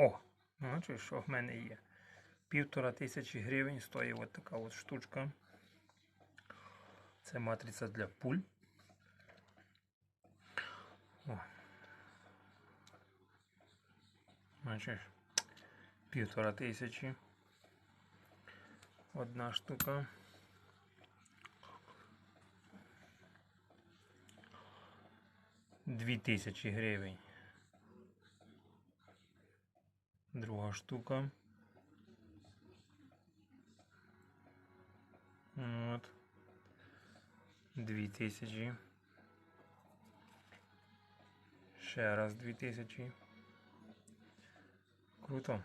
О, бачиш, що в мене є. Півтора тисячі гривень стоїть от така от штучка. Це матриця для пуль. О. Бачиш, півтора тисячі. Одна штука. Дві тисячі гривень. Друга штука. От. Дві тисячі. Ще раз дві тисячі. Круто.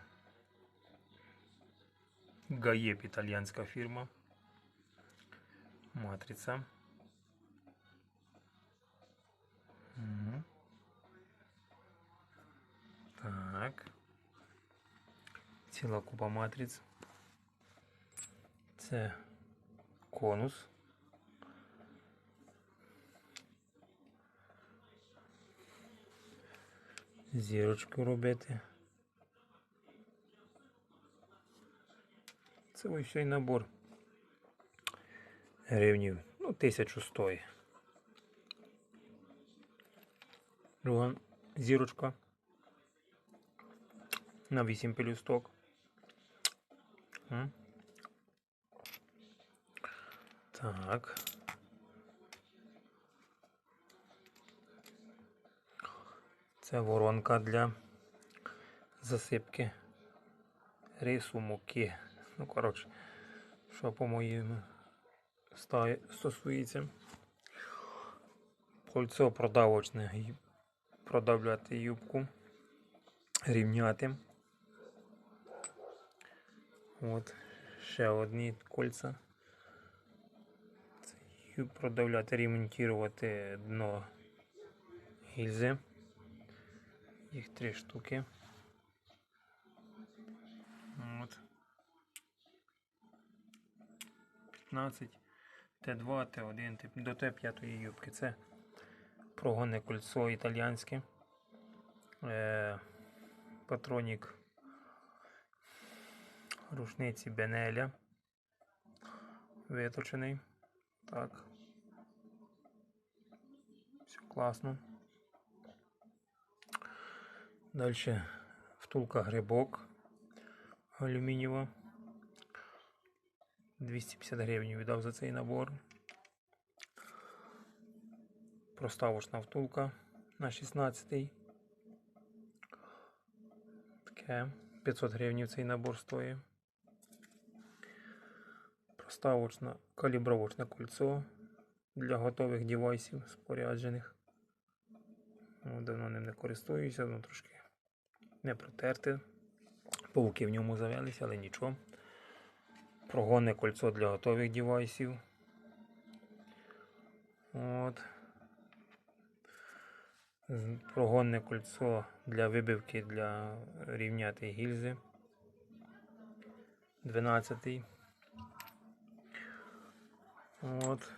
Гаєп італійська фірма. Матриця. Ціла купа матриць. Це конус. Зірочку робити. Це ось цей набор. Гривнів, ну, тисячу стоїть. Друга зірочка. На 8 пелюсток. М. Так. Це воронка для засипки рису, муки. Ну, коротше, що по моїм стаї стосується. Кольцо продавочне. Продавляти юбку. Рівняти. От, ще одні кольця. Продавляти, ремонтувати дно гільзи. Їх три штуки. От. 15, Т2, Т1, до Т5 юбки. Це прогонне кольцо італійське. Е, патронік рушниці Бенеля. Виточений. Так. Все класно. Далі втулка грибок алюмінієва. 250 гривень віддав за цей набор. Проставочна втулка на 16-й. Таке 500 гривень цей набор стоїть. Проставочна калібровочне кольцо для готових девайсів споряджених. Ну, Давно ним не користуюся, воно трошки не протерте. Пауки в ньому завелися, але нічого. Прогонне кольцо для готових девайсів. От. Прогонне кольцо для вибивки для рівняти гільзи. 12. От.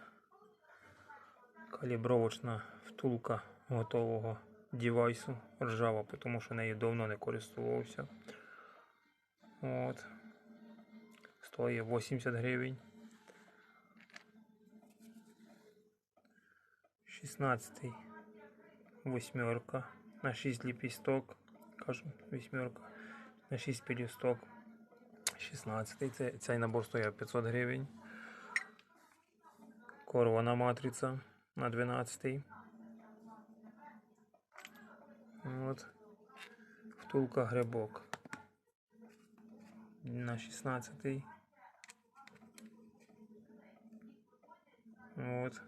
Калібровочна втулка готового девайсу. Ржава, тому що нею давно не користувався. От. Стоїть 80 гривень. 16. Восьмерка. На 6 ліпісток. Кажу, вісьмерка. На 6 пелюсток. 16. Це, цей набор стоїть 500 гривень. Корвана матриця на 12. От. Втулка грибок. На 16. От.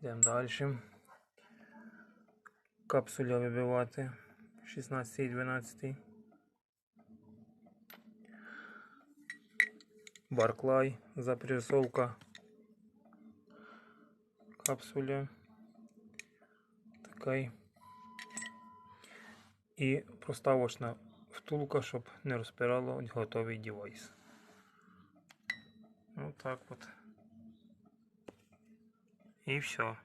Йдемо далі. Капсуля вибивати. 16 і 12. Барклай. Запресовка. Капсуля. Такий. І проставочна втулка, щоб не розпирало готовий девайс. Ну так от. І все.